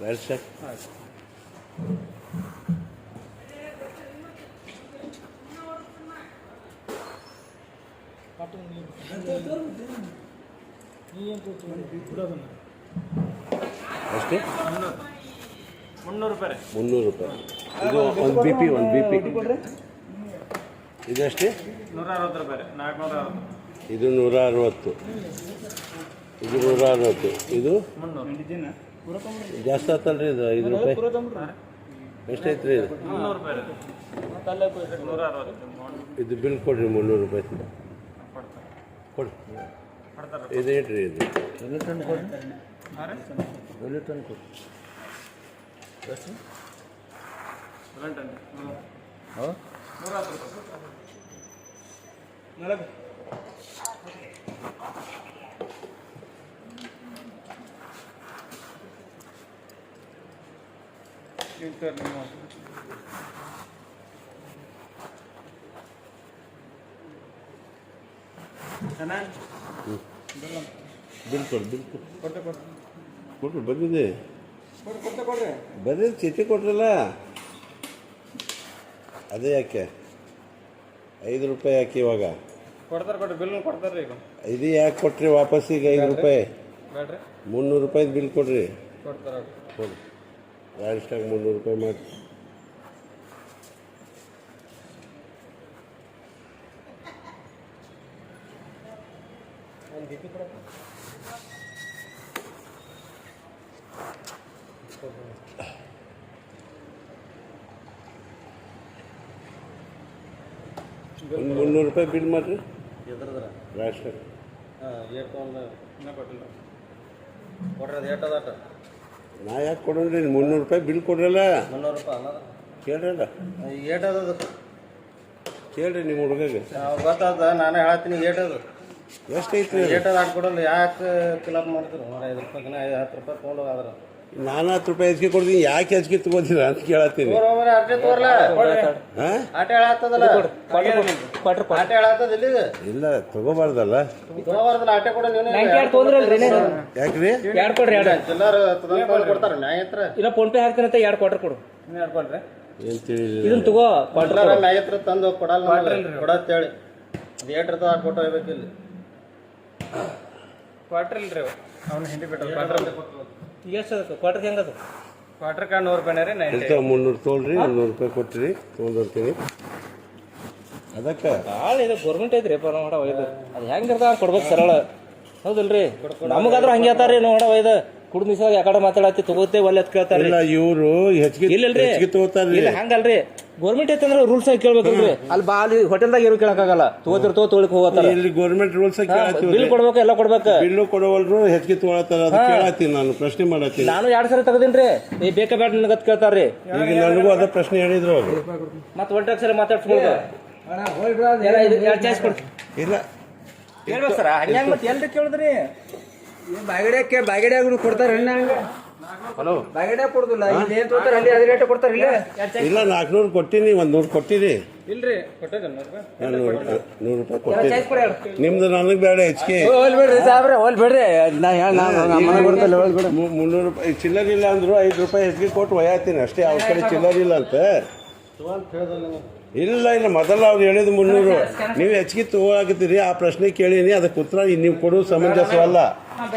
Right sir ಅಷ್ಟೇ? ಮುನ್ನೂರು ರೂಪಾಯಿ. ಮುನ್ನೂರು ರೂಪಾಯಿ. ಇದು ಒಂದು ಬಿ ಪಿ ಒಂದು ಬಿ ಪಿ ಇದಷ್ಟೇ? ನೂರ ಅರವತ್ತು ರೂಪಾಯಿ ನಾಲ್ಕುನೂರ ಅರವತ್ತು ಇದು ನೂರ ಅರವತ್ತು ಇದು ನೂರ ಅರವತ್ತು ಇದು? ಮುನ್ನೂರು. ಜಾಸ್ತಿ ರೀ ಇದು ಐದು ರೂಪಾಯಿ? ಎಷ್ಟೈತೆ ರೀ ಇದು? ಮುನ್ನೂರು ರೂಪಾಯಿ ರೀ. ನೂರ ಅರವತ್ತು ಇದು ಬಿಲ್ ಕೊಡ್ರಿ ಮುನ್ನೂರು ರೂಪಾಯಿ. ಕೊಡಿ. ಇದು ಇಟ್ರಿ ಇದು. ಕೊಡಿ ಸೆವೆನ್ ಟನ್ ನೂರ ಹತ್ತು ರೂಪಾಯಿ ನಿಮ್ಮ ಚೆನ್ನಾಗಿ ಬಿಲ್ ಕೊಡಿ ಬಿಲ್ ಕೊಡಿ ಕೊಟ್ಟೆ ಕೊಟ್ಟೆ ಕೊಡ್ರಿ ಬಂದಿದೆ ಕೊಟ್ಟು ಕೊಟ್ಟೆ ಕೊಡ್ರಿ ಬಂದಿದ್ದು ಚೀಟಿ ಕೊಟ್ರಲ್ಲ ಅದೇ ಯಾಕೆ? ಐದು ರೂಪಾಯಿ ಯಾಕೆ ಇವಾಗ? ಕೊಡ್ತಾರೆ ಕೊಡ್ರಿ ಬಿಲ್ ಕೊಡ್ತಾರೆ ರೀ ಈಗ. ಇದು ಯಾಕೆ ಕೊಟ್ರಿ ವಾಪಸ್ ಈಗ ಐದು ರೂಪಾಯಿ? ಬೇಡ್ರಿ. ಮುನ್ನೂರು ರೂಪಾಯಿ ಬಿಲ್ ಕೊಡ್ರಿ. ಕೊಡ್ತಾರೆ ಕೊಡಿ. ಲಾಸ್ಟಾಗಿ ಮುನ್ನೂರು ರೂಪಾಯಿ ಮಾಡಿ ಒಂದು ಮುನ್ನೂರು ರೂಪಾಯಿ ಬಿಲ್ ಮಾಡಿರಿ. ಏಟ್ ತೊಗೊಂಡು ಇನ್ನೂ ಕೊಟ್ಟಿಲ್ಲ ಕೊಡ್ರಿ ಅದು ಏಟ್ ಅದಾಟ ನಾ ಯಾಕೆ ಕೊಡೋಣ್ರಿ? ಮುನ್ನೂರು ರೂಪಾಯಿ ಬಿಲ್ ಕೊಡ್ರಲ್ಲ. ಮುನ್ನೂರು ರೂಪಾಯಿ ಕೇಳ್ರಲ್ಲ ಏಟ್ ಅದ ಕೇಳ್ರಿ ನಿಮ್ಮ ಹುಡುಗಗೆ. ಗೊತ್ತಾದ ನಾನೇ ಹೇಳ್ತೀನಿ ಏಟ್ ಅದು. ಎಷ್ಟೈತ್ರಿ ಏಟ್ ಅದ ಹಾಕ್ಕೊಡಲ್ಲ ಯಾಕೆ ಕಿಲಾಪ್ ಮಾಡ್ತೀರಿ? ಐದು ರೂಪಾಯಿ ಐದು ಹತ್ತು ರೂಪಾಯಿ ತೊಗೊಂಡು ಹೋದ್ರ ನಾನು ಹತ್ತು ರೂಪಾಯಿ ಹೆಚ್ಚಿಗೆ ಕೊಡ್ತೀನಿ ಯಾಕೆ ಹೆಚ್ಚಿಗೆ ತಗೋತೀರ ಅಂತ ಕೇಳತ್ತೀನಿ. ಇಲ್ಲಿ? ಇಲ್ಲ ತಗೋಬಾರ್ದಲ್ಲ. ತಗೋಬಾರ್ದಲ್ಲ ಆಟೆ ಕೊಡ ನೀವು ಯಾಕ್ರಿ? ಇಲ್ಲ ಫೋನ್ ಪೇ ಹಾಕ್ತೀನಿ ಅಂತ ಎರಡು ಕ್ವಾರ್ಟರ್ ಕೊಡು? ಏನ್ ತಿಳಿಲಿಲ್ಲ. ಇದನ್ನ ತಗೋ ಕ್ವಾರ್ಟರ್ ಮ್ಯಾಗತ್ರ ತಂದು ಕೊಡಲ್ಲ ಕೊಡತ್ತೇಳಿ ಹೇಳಿ. ಥಿಯೇಟರ್ ಆ ಕೊಟ್ಟು ಹೋಗ್ಬೇಕು ಇಲ್ಲಿ ಕ್ವಾರ್ಟರ್ ಇಲ್ರಿ ಅವನು ಹಿಂಡಿ ಬಿಟ್ಟು ಕ್ವಾರ್ಟರ್ ಎಷ್ಟು ಅದಕ್ಕೆ ಕ್ವಾರ್ಟರ್ ಹೆಂಗದು? ಕ್ವಾರ್ಟರ್ ಕಾರ್ಡ್ ನೂರು ರೂಪಾಯಿನೇ ರೀ ನೈಂಟಿ. ಮುನ್ನೂರು ತೊಗೊಳ್ರಿ ರೂಪಾಯಿ ಕೊಟ್ಟಿರಿ ತೊಗೊಂಡ್ಬರ್ತೀನಿ. ಅದಕ್ಕೆ ಭಾಳ ಇದು ಗೌರ್ಮೆಂಟ್ ಐತ್ರಿ ಪರ ನೋಡ ಒಯ್ದು. ಅದು ಕೊಡ್ಬೇಕು ಸರಳ. ಹೌದಿಲ್ರಿ? ನಮಗಾದ್ರೂ ಹಂಗೆ ಹೇಳ್ತಾರ್ರಿ ನೋಡ ಒಯ್ದು. ಕುಡ್ ಮಿಸಾಗ ಯಾಕಡೆ ಮಾತಾಡತ್ತಿ ತಗೋತೇ ಒಲ್ಲೆ ಅಂತ ಕೇಳ್ತಾರ್ರಿ. ಇಲ್ಲ ಇವರು ಹೆಚ್ಚಿಗೆ ಇಲ್ಲಲ್ರಿ. ಹೆಚ್ಚಿಗೆ ತಗೋತಾರ್ರಿ. ಇಲ್ಲ ಹಂಗಲ್ರಿ. ಗೌರ್ಮೆಂಟ್ ಐತಂದ್ರೆ ರೂಲ್ಸ್ ಕೇಳ್ಬೇಕಲ್ರಿ ಅಲ್ಲಿ ಬಾ ಅಲ್ಲಿ ಹೋಟೆಲ್ದಾಗ ಏನು ಕೇಳಕ್ಕಾಗಲ್ಲ. ತಗೋತಿರ್ ತಗೋ ತೊಗೊಳಕ್ ಹೋಗತ್ತಾರ ಇಲ್ಲಿ ಗೌರ್ಮೆಂಟ್ ರೂಲ್ಸ್ ಬಿಲ್ ಕೊಡ್ಬೇಕು ಎಲ್ಲ ಕೊಡ್ಬೇಕು. ಬಿಲ್ಲು ಕೊಡವಲ್ರು ಹೆಚ್ಚಿಗೆ ತಗೊಳತ್ತಾರ ಅದು ಕೇಳತ್ತೀನಿ ನಾನು ಪ್ರಶ್ನೆ ಮಾಡತ್ತೀನಿ. ನಾನು ಎರಡ್ ಸರಿ ತಗದಿನ್ರಿ. ಈ ಬೇಕಾ ಬೇಡ ನನಗತ್ ಕೇಳ್ತಾರ್ರಿ. ಈಗ ನನಗೂ ಅದ ಪ್ರಶ್ನೆ ಹೇಳಿದ್ರು ಅವ್ರು. ಮತ್ತೆ ಒಂಟಕ್ ಸರಿ ಚಾಯ್ಸ್ ಇಲ್ಲ. ಹೇಳ್ಬೇಕು ಸರ ಹಂಗ್ಯಾಂಗ ಮತ್ತೆ ಎಲ್ರಿ ಕೇಳಿದ್ರಿ? ಬಾಗಡ್ಯಾಕೆ ಬಾಗಡ್ಯಾಗ ಕೊಡ್ತಾರ ಹಲೋ. ಬಾಗಡೆ ಕೊಡುದಿಲ್ಲ ಇಲ್ಲಿ ಏನ್ ತೋತಾರ ಅಲ್ಲಿ ಅದೇ ರೇಟ್ ಕೊಡ್ತಾರ ಇಲ್ಲ? ಇಲ್ಲ ನಾಲ್ಕುನೂರು ಕೊಟ್ಟಿನಿ ಒಂದು ನೂರು ಕೊಟ್ಟಿರಿ ಇಲ್ರಿ ನೂರು ರೂಪಾಯಿ? ನಿಮ್ದು ನನಗೆ ಬೇಡ ಹೆಚ್ಚಿಗೆ ಹೋಲ್ ಬಿಡ್ರಿ ಸಾಬ್ರೆ ಹೋಲ್ ಬಿಡ್ರಿ. ನಾ ಹೇಳ ನಾನು ಕೊಡ್ತಲ್ಲ ಹೋಲ್ ಮುನ್ನೂರು ರೂಪಾಯಿ ಚಿಲ್ಲರ್ ಇಲ್ಲ ಅಂದ್ರು ಐದು ರೂಪಾಯಿ ಹೆಚ್ಚಿಗೆ ಕೊಟ್ಟು ಒಯ್ಯಾತೀನಿ ಅಷ್ಟೇ. ಅವ್ರ ಕಡೆ ಚಿಲ್ಲರ್ ಇಲ್ಲ ಅಂತ. ಇಲ್ಲ ಇಲ್ಲ ಮೊದಲ ಅವ್ರು ಹೇಳಿದ ಮುನ್ನೂರು. ನೀವು ಹೆಚ್ಚಿಗೆ ತಗೋ ಆ ಪ್ರಶ್ನೆ ಕೇಳೀನಿ ಅದಕ್ಕೆ ಉತ್ತರ ನೀವು ಕೊಡೋದು ಸಮಂಜಸವಲ್ಲ. আপনাদের